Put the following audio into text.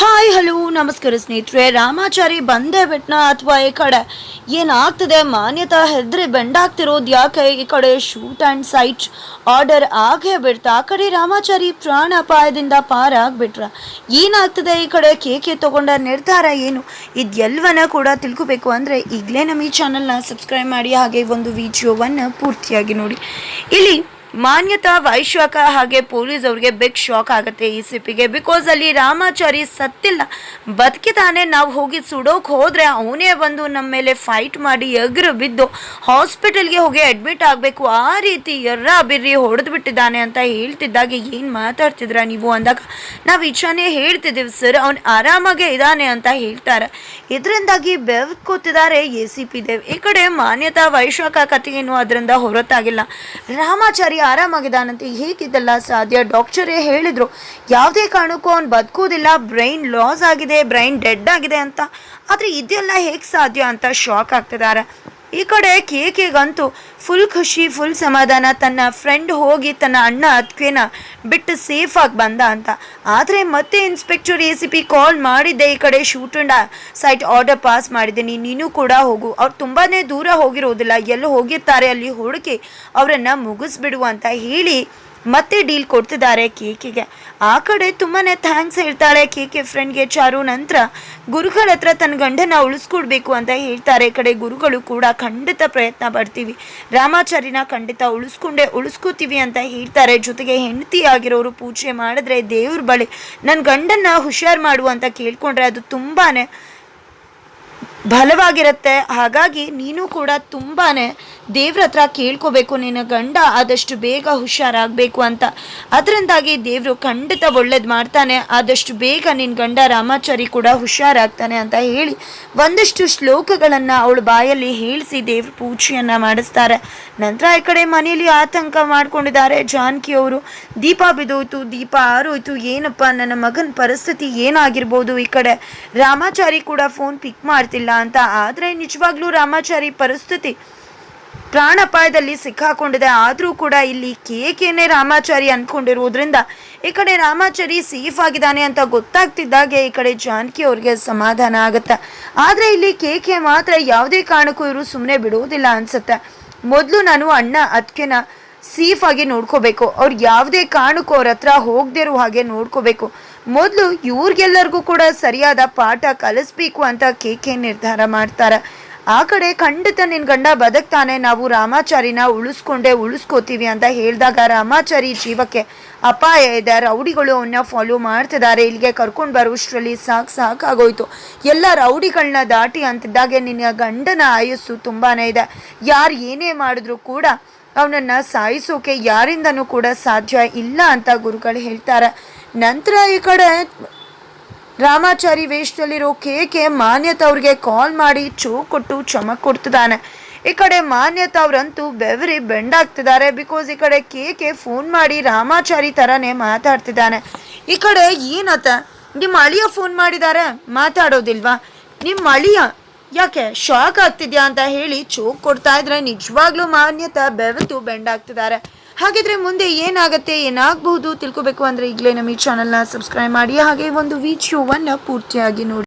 Hi hello ನಮಸ್ಕಾರ ಸ್ನೇಹಿತರೆ. ರಾಮಾಚಾರಿ ಬಂದೇ ಬಿಟ್ನ ಅಥವಾ ಈ ಕಡೆ? ಏನಾಗ್ತದೆ? ಮಾನ್ಯತಾ ಹೆದ್ರಿ ಬೆಂಡಾಗ್ತಿರೋದು ಯಾಕೆ? ಈ ಕಡೆ ಶೂಟ್ ಆ್ಯಂಡ್ ಸೈಟ್ ಆರ್ಡರ್ ಆಗೇ ಬಿಡ್ತಾ, ಆ ಕಡೆ ರಾಮಾಚಾರಿ ಪ್ರಾಣ ಅಪಾಯದಿಂದ ಪಾರಾಗ್ಬಿಟ್ರ. ಏನಾಗ್ತದೆ ಈ ಕಡೆ? ಕೇಕೆ ತಗೊಂಡ ನಿರ್ಧಾರ ಏನು? ಇದೆಲ್ಲವನ್ನ ಕೂಡ ತಿಳ್ಕೊಬೇಕು ಅಂದರೆ ಈಗಲೇ ನಮ್ಮ ಈ ಚಾನಲ್ನ ಸಬ್ಸ್ಕ್ರೈಬ್ ಮಾಡಿ, ಹಾಗೆ ಒಂದು ವಿಡಿಯೋವನ್ನು ಪೂರ್ತಿಯಾಗಿ ನೋಡಿ. ಇಲ್ಲಿ ಮಾನ್ಯತಾ ವೈಶ್ವಕ ಹಾಗೆ ಪೊಲೀಸ್ ಅವ್ರಿಗೆ ಬಿಗ್ ಶಾಕ್ ಆಗುತ್ತೆ ಈ ಸಿಪಿಗೆ. ಬಿಕಾಸ್ ಅಲ್ಲಿ ರಾಮಾಚಾರಿ ಸತ್ತಿಲ್ಲ. ಬದುಕಿದಾನೆ, ನಾವು ಹೋಗಿ ಸುಡೋಕೆ ಹೋದರೆ ಅವನೇ ಬಂದು ನಮ್ಮ ಮೇಲೆ ಫೈಟ್ ಮಾಡಿ ಎಗ್ರು ಬಿದ್ದು ಹಾಸ್ಪಿಟಲ್ಗೆ ಹೋಗಿ ಅಡ್ಮಿಟ್ ಆಗಬೇಕು. ಆ ರೀತಿ ಎರ್ರ ಬಿರ್ರಿ ಹೊಡೆದು ಬಿಟ್ಟಿದ್ದಾನೆ ಅಂತ ಹೇಳ್ತಿದ್ದಾಗ. ಏನು ಮಾತಾಡ್ತಿದ್ರ ನೀವು ಅಂದಾಗ? ನಾವು ಇಚ್ಛಾನೇ ಹೇಳ್ತಿದ್ದೀವಿ ಸರ್ ಅವ್ನು ಆರಾಮಾಗೆ ಇದ್ದಾನೆ ಅಂತ ಹೇಳ್ತಾರೆ. ಇದರಿಂದಾಗಿ ಬೆವ್ಕೋತಿದ್ದಾರೆ ಎ ಸಿ ಪಿ ದೇವ್. ಈ ಕಡೆ ಮಾನ್ಯತಾ ವೈಶ್ವಕ ಕಥೆ ಏನು ಅದರಿಂದ ಹೊರತಾಗಿಲ್ಲ. ರಾಮಾಚಾರಿ ಆರಾಮಾಗಿದ್ದಾನಂತೆ. ಹೇಗಿದ್ದಲ್ಲ ಸಾಧ್ಯ? ಡಾಕ್ಟರೇ ಹೇಳಿದ್ರು, ಯಾವುದೇ ಕಾರಣಕ್ಕೂ ಅವ್ನು ಬದುಕೋದಿಲ್ಲ ಬ್ರೈನ್ ಲಾಸ್ ಆಗಿದೆ, ಬ್ರೈನ್ ಡೆಡ್ ಆಗಿದೆ ಅಂತ. ಆದರೆ ಇದೆಲ್ಲ ಹೇಗೆ ಸಾಧ್ಯ ಅಂತ ಶಾಕ್ ಆಗ್ತಿದ್ದಾರೆ. ಈ ಕಡೆ ಕೇಕೆಗಂತೂ ಫುಲ್ ಖುಷಿ, ಫುಲ್ ಸಮಾಧಾನ. ತನ್ನ ಫ್ರೆಂಡ್ ಹೋಗಿ ತನ್ನ ಅಣ್ಣ ಅದಕ್ಕೇನ ಬಿಟ್ಟು ಸೇಫಾಗಿ ಬಂದ ಅಂತ. ಆದರೆ ಮತ್ತೆ inspector A C P call ಮಾಡಿದ್ದೆ ಈ ಕಡೆ shoot and sight order pass ಮಾಡಿದ್ದೀನಿ. ನೀನು ಕೂಡ ಹೋಗು. ಅವ್ರು ತುಂಬಾ ದೂರ ಹೋಗಿರೋದಿಲ್ಲ. ಎಲ್ಲೂ ಹೋಗಿರ್ತಾರೆ. ಅಲ್ಲಿ ಹುಡುಕಿ ಅವರನ್ನು ಮುಗಿಸ್ಬಿಡು ಅಂತ ಹೇಳಿ ಮತ್ತೆ ಡೀಲ್ ಕೊಡ್ತಿದ್ದಾರೆ ಕೇಕಿಗೆ. ಆ ಕಡೆ ತುಂಬಾ ಥ್ಯಾಂಕ್ಸ್ ಹೇಳ್ತಾಳೆ ಕೇಕೆ ಫ್ರೆಂಡ್ಗೆ ಚಾರು ನಂತರ, ಗುರುಗಳ ಹತ್ರ ತನ್ನ ಗಂಡನ ಉಳಿಸ್ಕೊಡ್ಬೇಕು ಅಂತ ಹೇಳ್ತಾರೆ. ಈ ಕಡೆ ಗುರುಗಳು ಕೂಡ ಖಂಡಿತ ಪ್ರಯತ್ನ ಪಡ್ತೀವಿ. ರಾಮಾಚಾರಿನ ಖಂಡಿತ ಉಳಿಸ್ಕೊಂಡೆ, ಉಳಿಸ್ಕೋತೀವಿ ಅಂತ ಹೇಳ್ತಾರೆ. ಜೊತೆಗೆ ಹೆಂಡತಿ ಆಗಿರೋರು ಪೂಜೆ ಮಾಡಿದ್ರೆ ದೇವ್ರ ಬಳಿ ನನ್ನ ಗಂಡನ್ನ ಹುಷಾರು ಮಾಡು ಅಂತ ಕೇಳ್ಕೊಂಡ್ರೆ ಅದು ತುಂಬಾನೇ ಬಲವಾಗಿರುತ್ತೆ. ಹಾಗಾಗಿ ನೀನು ಕೂಡ ತುಂಬಾ ದೇವ್ರ ಹತ್ರ ಕೇಳ್ಕೋಬೇಕು. ನಿನ್ನ ಗಂಡ ಆದಷ್ಟು ಬೇಗ ಹುಷಾರಾಗಬೇಕು ಅಂತ. ಅದರಿಂದಾಗಿ ದೇವರು ಖಂಡಿತ ಒಳ್ಳೇದು ಮಾಡ್ತಾನೆ. ಆದಷ್ಟು ಬೇಗ ನಿನ್ನ ಗಂಡ ರಾಮಾಚಾರಿ ಕೂಡ ಹುಷಾರಾಗ್ತಾನೆ ಅಂತ ಹೇಳಿ ಒಂದಷ್ಟು ಶ್ಲೋಕಗಳನ್ನು ಅವಳು ಬಾಯಲ್ಲಿ ಹೇಳಿಸಿ ದೇವ್ರ ಪೂಜೆಯನ್ನು ಮಾಡಿಸ್ತಾರೆ. ನಂತರ ಈ ಕಡೆ ಮನೆಯಲ್ಲಿ ಆತಂಕ ಮಾಡ್ಕೊಂಡಿದ್ದಾರೆ. ಜಾನಕಿ ಅವರು, ದೀಪ ಬಿದ್ದೋಯ್ತು, ದೀಪ ಆರೋಯ್ತು, ಏನಪ್ಪ ನನ್ನ ಮಗನ ಪರಿಸ್ಥಿತಿ ಏನಾಗಿರ್ಬೋದು ಈ ಕಡೆ? ರಾಮಾಚಾರಿ ಕೂಡ ಫೋನ್ ಪಿಕ್ ಮಾಡ್ತಿಲ್ಲ. ಅಂತ. ಆದರೆ ನಿಜವಾಗ್ಲೂ ರಾಮಾಚಾರಿ ಪರಿಸ್ಥಿತಿ ಪ್ರಾಣಾಪಾಯದಲ್ಲಿ ಸಿಕ್ಕಾಕೊಂಡಿದೆ. ಆದರೂ ಕೂಡ ಇಲ್ಲಿ ಕೇಕೇನೆ ರಾಮಾಚಾರಿ ಅಂದ್ಕೊಂಡಿರುವುದರಿಂದ ಈ ಕಡೆ ರಾಮಾಚಾರಿ ಸೇಫ್ ಆಗಿದ್ದಾನೆ ಅಂತ ಗೊತ್ತಾಗ್ತಿದ್ದಾಗೆ ಈ ಕಡೆ ಜಾನಕಿ ಅವ್ರಿಗೆ ಸಮಾಧಾನ ಆಗುತ್ತೆ. ಆದರೆ ಇಲ್ಲಿ ಕೇಕೆ ಮಾತ್ರ ಯಾವುದೇ ಕಾರಣಕ್ಕೂ ಇವರು ಸುಮ್ಮನೆ ಬಿಡುವುದಿಲ್ಲ ಅನ್ಸುತ್ತೆ. ಮೊದಲು ನಾನು ಅಣ್ಣ ಅದಕ್ಕೆನ ಸೇಫ್ ಆಗಿ ನೋಡ್ಕೋಬೇಕು. ಅವ್ರು ಯಾವುದೇ ಕಾರಣಕ್ಕೂ ಅವ್ರ ಹತ್ರ ಹೋಗದೇ ಇರೋ ಹಾಗೆ ನೋಡ್ಕೋಬೇಕು. ಮೊದಲು ಇವ್ರಿಗೆಲ್ಲರಿಗೂ ಕೂಡ ಸರಿಯಾದ ಪಾಠ ಕಲಿಸ್ಬೇಕು ಅಂತ ಕೇಕೆ ನಿರ್ಧಾರ ಮಾಡ್ತಾರೆ. ಆ ಕಡೆ ಖಂಡಿತ ನಿನ್ನ ಗಂಡ ಬದುಕ್ತಾನೆ, ನಾವು ರಾಮಾಚಾರಿನ ಉಳಿಸ್ಕೊಂಡೆ ಉಳಿಸ್ಕೋತೀವಿ ಅಂತ ಹೇಳಿದಾಗ ರಾಮಾಚಾರಿ ಜೀವಕ್ಕೆ ಅಪಾಯ ಇದೆ. ರೌಡಿಗಳು ಅವನ್ನ ಫಾಲೋ ಮಾಡ್ತಿದ್ದಾರೆ. ಇಲ್ಲಿಗೆ ಕರ್ಕೊಂಡು ಬರೋಷ್ಟರಲ್ಲಿ ಸಾಕು ಸಾಕಾಗೋಯ್ತು ಎಲ್ಲ ರೌಡಿಗಳನ್ನ ದಾಟಿ ಅಂತಿದ್ದಾಗೆ ನಿನ್ನ ಗಂಡನ ಆಯಸ್ಸು ತುಂಬಾ ಇದೆ. ಯಾರು ಏನೇ ಮಾಡಿದ್ರು ಕೂಡ ಅವನನ್ನು ಸಾಯಿಸೋಕೆ ಯಾರಿಂದನೂ ಕೂಡ ಸಾಧ್ಯ ಇಲ್ಲ ಅಂತ ಗುರುಗಳು ಹೇಳ್ತಾರೆ. ನಂತರ ಈ ಕಡೆ ರಾಮಾಚಾರಿ ವೇಷದಲ್ಲಿರೋ ಕೇಕೆ ಮಾನ್ಯತ ಅವ್ರಿಗೆ ಕಾಲ್ ಮಾಡಿ ಚೂ ಕೊಟ್ಟು ಚಮಕ್ ಕೊಡ್ತಿದ್ದಾನೆ. ಈ ಕಡೆ ಮಾನ್ಯತ ಅವರಂತೂ ಬೆವರಿ ಬೆಂಡಾಗ್ತಿದ್ದಾರೆ. ಬಿಕಾಸ್ ಈ ಕಡೆ ಕೇಕೆ ಫೋನ್ ಮಾಡಿ ರಾಮಾಚಾರಿ ಥರನೇ ಮಾತಾಡ್ತಿದ್ದಾನೆ. ಈ ಕಡೆ ಏನತ್ತ ನಿಮ್ಮ ಅಳಿಯ ಫೋನ್ ಮಾಡಿದ್ದಾರೆ? ಮಾತಾಡೋದಿಲ್ವಾ? ನಿಮ್ಮ ಅಳಿಯ ಯಾಕೆ ಶಾಕ್ ಆಗ್ತಿದ್ಯಾ ಅಂತ ಹೇಳಿ ಚೋಕ್ ಕೊಡ್ತಾ ಇದ್ರೆ ನಿಜವಾಗ್ಲೂ ಮಾನ್ಯತ ಬೆವತು ಬೆಂಡಾಗ್ತಿದ್ದಾರೆ. ಹಾಗಿದ್ರೆ ಮುಂದೆ ಏನಾಗುತ್ತೆ, ಏನಾಗಬಹುದು ತಿಳ್ಕೊಬೇಕು ಅಂದ್ರೆ ಈಗಲೇ ನಮ್ಮ ಈ ಚಾನಲ್ನ ಸಬ್ಸ್ಕ್ರೈಬ್ ಮಾಡಿ. ಹಾಗೆ ಒಂದು ವಿಡಿಯೋವನ್ನು ಪೂರ್ತಿಯಾಗಿ ನೋಡಿ.